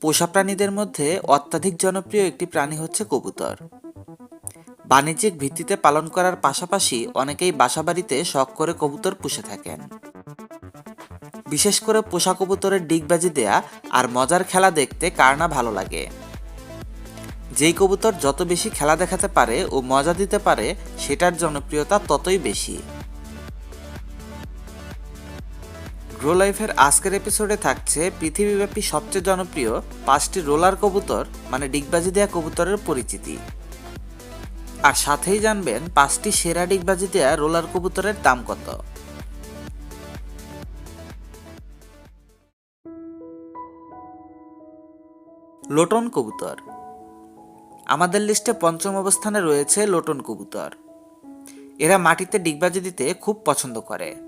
পোষা প্রাণীদের মধ্যে অত্যাধিক জনপ্রিয় একটি প্রাণী হচ্ছে কবুতর। বাণিজ্যিক ভিত্তিতে পালন করার পাশাপাশি অনেকেই বাসাবাড়িতে শখ করে কবুতর পুষে থাকেন। বিশেষ করে পোষা কবুতরের ডিগবাজি দেয়া আর মজার খেলা দেখতে কার না ভালো লাগে। যেই কবুতর যত বেশি খেলা দেখাতে পারে ও মজা দিতে পারে, সেটার জনপ্রিয়তা ততই বেশি। গ্রো লাইফের আজকের এপিসোডে থাকছে পৃথিবীব্যাপী সবচেয়ে জনপ্রিয় পাঁচটি রোলার কবুতর মানে ডিগবাজি দেয়া কবুতরের পরিচিতি। আর সাথেই জানবেন পাঁচটি সেরা ডিগবাজি দেয়া রোলার কবুতরের দাম কত। লোটন কবুতর। আমাদের লিস্টে পঞ্চম অবস্থানে রয়েছে লোটন কবুতর। এরা মাটিতে ডিগবাজি দিতে খুব পছন্দ করে।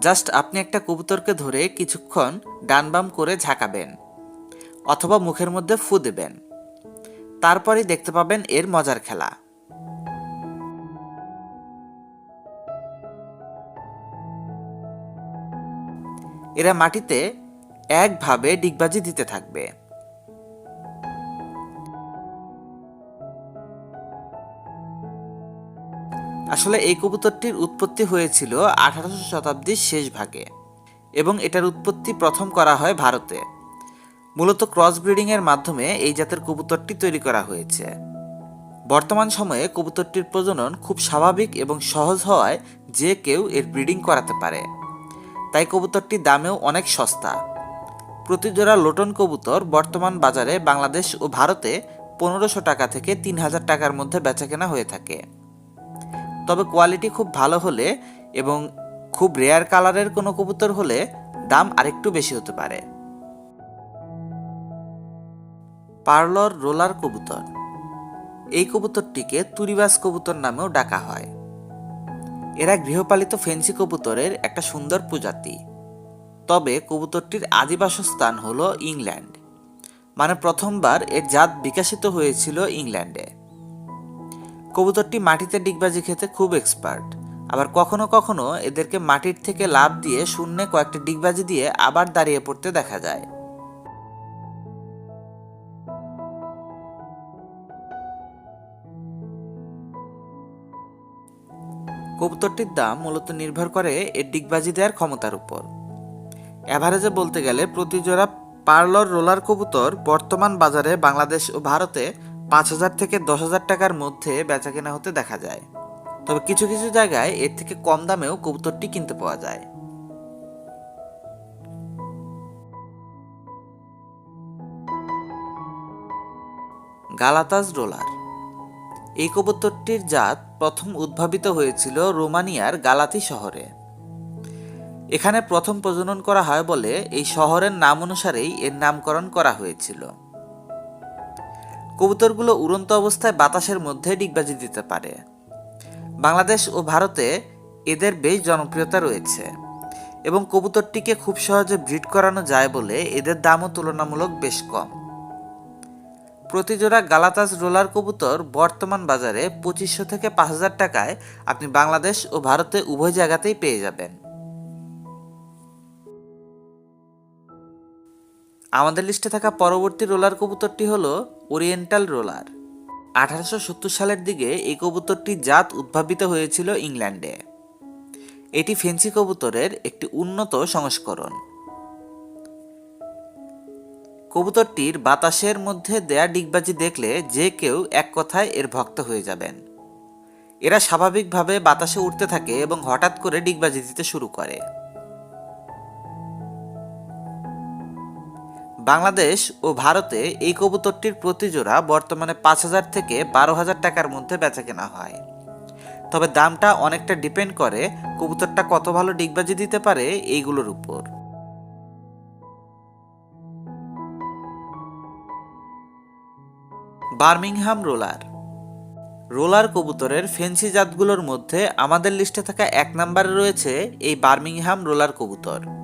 জাস্ট আপনি একটা কবুতরকে ধরে কিছুক্ষণ ডান বাম করে ঝাঁকাবেন, অথবা মুখের মধ্যে ফু দেবেন। তারপরেই দেখতে পাবেন এর মজার খেলা। এরা মাটিতে একভাবে ডিগবাজি দিতে থাকবে। আসলে এই কবুতরটির উৎপত্তি হয়েছিল আঠারোশো শতাব্দীর শেষ ভাগে এবং এটার উৎপত্তি প্রথম করা হয় ভারতে। মূলত ক্রস ব্রিডিংয়ের মাধ্যমে এই জাতের কবুতরটি তৈরি করা হয়েছে। বর্তমান সময়ে কবুতরটির প্রজনন খুব স্বাভাবিক এবং সহজ হওয়ায় যে কেউ এর ব্রিডিং করাতে পারে। তাই কবুতরটির দামেও অনেক সস্তা। প্রতি জোড়া লোটন কবুতর বর্তমান বাজারে বাংলাদেশ ও ভারতে পনেরোশো টাকা থেকে তিন হাজার টাকার মধ্যে বেচাকেনা হয়ে থাকে। তবে কোয়ালিটি খুব ভালো হলে এবং খুব রেয়ার কালারের কোনো কবুতর হলে দাম আরেকটু বেশি হতে পারে। পার্লর রোলার কবুতর। এই কবুতরটিকে তুরিবাস কবুতর নামেও ডাকা হয়। এরা গৃহপালিত ফেন্সি কবুতরের একটা সুন্দর প্রজাতি। তবে কবুতরটির আদি বাসস্থান হল ইংল্যান্ড মানে প্রথমবার এর জাত বিকশিত হয়েছিল ইংল্যান্ডে কবুতরটি মাটিতে ডিগবাজি খেতে খুব এক্সপার্ট আবার কখনো কখনো এদেরকে মাটির থেকে লাভ দিয়ে শূন্যে কয়েকটি ডিগবাজি দিয়ে আবার দাঁড়িয়ে পড়তে দেখা যায়। কবুতরটির দাম মূলত নির্ভর করে এর ডিগবাজি দেওয়ার ক্ষমতার উপর। অ্যাভারেজে বলতে গেলে প্রতি জোড়া পার্লর রোলার কবুতর বর্তমান বাজারে বাংলাদেশ ও ভারতে পাঁচ হাজার থেকে দশ হাজার টাকার মধ্যে বেচাকেনা হতে দেখা যায়। তবে কিছু কিছু জায়গায় এর থেকে কম দামেও কবুতরটি কিনতে পাওয়া যায়। Galatz roller. এই কবুতরটির জাত প্রথম উদ্ভাবিত হয়েছিল রোমানিয়ার গালাতি শহরে। এখানে প্রথম প্রজনন করা হয় বলে এই শহরের নাম অনুসারেই এর নামকরণ করা হয়েছিল। কবুতরগুলো উড়ন্ত অবস্থায় বাতাসের মধ্যে ডিগবাজি দিতে পারে। বাংলাদেশ ও ভারতে এদের বেশ জনপ্রিয়তা রয়েছে এবং কবুতরটিকে খুব সহজে ব্রিড করানো যায় বলে এদের দামও তুলনামূলক বেশ কম। প্রতি জোড়া গালাতাজ রোলার কবুতর বর্তমান বাজারে পঁচিশশো থেকে পাঁচ হাজার টাকায় আপনি বাংলাদেশ ও ভারতে উভয় জায়গাতেই পেয়ে যাবেন। আমাদের লিস্টে থাকা পরবর্তী রোলার কবুতরটি হলো ওরিয়েন্টাল রোলার। আঠারোশো সত্তর সালের দিকে এই কবুতরটির জাত উদ্ভাবিত হয়েছিল ইংল্যান্ডে। এটি ফেন্সি কবুতরের একটি উন্নত সংস্করণ। কবুতরটির বাতাসের মধ্যে দেয়া ডিগবাজি দেখলে যে কেউ এক কথায় এর ভক্ত হয়ে যাবেন। এরা স্বাভাবিকভাবে বাতাসে উঠতে থাকে এবং হঠাৎ করে ডিগবাজি দিতে শুরু করে। বাংলাদেশ ও ভারতে এই কবুতরটির প্রতি জোড়া বর্তমানে পাঁচ হাজার থেকে বারো হাজার টাকার মধ্যে বেচা কেনা হয়। তবে দামটা অনেকটা ডিপেন্ড করে কবুতরটা কত ভালো ডিগবাজি দিতে পারে এইগুলোর উপর। Birmingham roller. রোলার কবুতরের ফেন্সি জাতগুলোর মধ্যে আমাদের লিস্টে থাকা এক নম্বরে রয়েছে এই বার্মিংহাম রোলার কবুতর।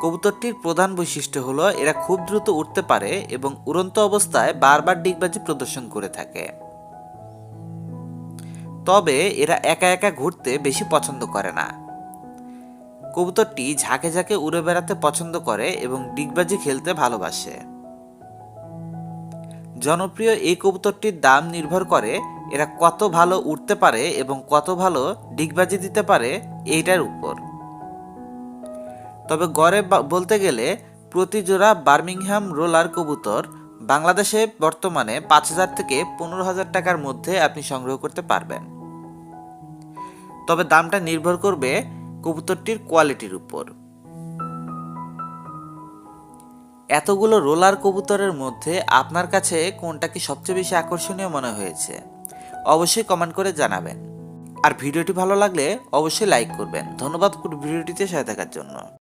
কবুতরটির প্রধান বৈশিষ্ট্য হলো এরা খুব দ্রুত উঠতে পারে এবং উড়ন্ত অবস্থায় বারবার ডিগবাজি প্রদর্শন করে থাকে। তবে এরা একা একা ঘুরতে বেশি পছন্দ করে না। কবুতরটি ঝাঁকে ঝাঁকে উড়ে বেড়াতে পছন্দ করে এবং ডিগবাজি খেলতে ভালোবাসে। জনপ্রিয় এই কবুতরটির দাম নির্ভর করে এরা কত ভালো উঠতে পারে এবং কত ভালো ডিগবাজি দিতে পারে এইটার উপর। তবে গড়ে বলতে গেলে প্রতি জোড়া বার্মিংহাম রোলার কবুতর বাংলাদেশে বর্তমানে পাঁচ হাজার থেকে পনেরো হাজার টাকার মধ্যে আপনি সংগ্রহ করতে পারবেন। তবে দামটা নির্ভর করবে কবুতরটির কোয়ালিটির উপর। এতগুলো রোলার কবুতরের মধ্যে আপনার কাছে কোনটা কি সবচেয়ে বেশি আকর্ষণীয় মনে হয়েছে? অবশ্যই কমেন্ট করে জানাবেন। আর ভিডিওটি ভালো লাগলে অবশ্যই লাইক করবেন। ধন্যবাদ ভিডিওটিতে সাথে থাকার জন্য।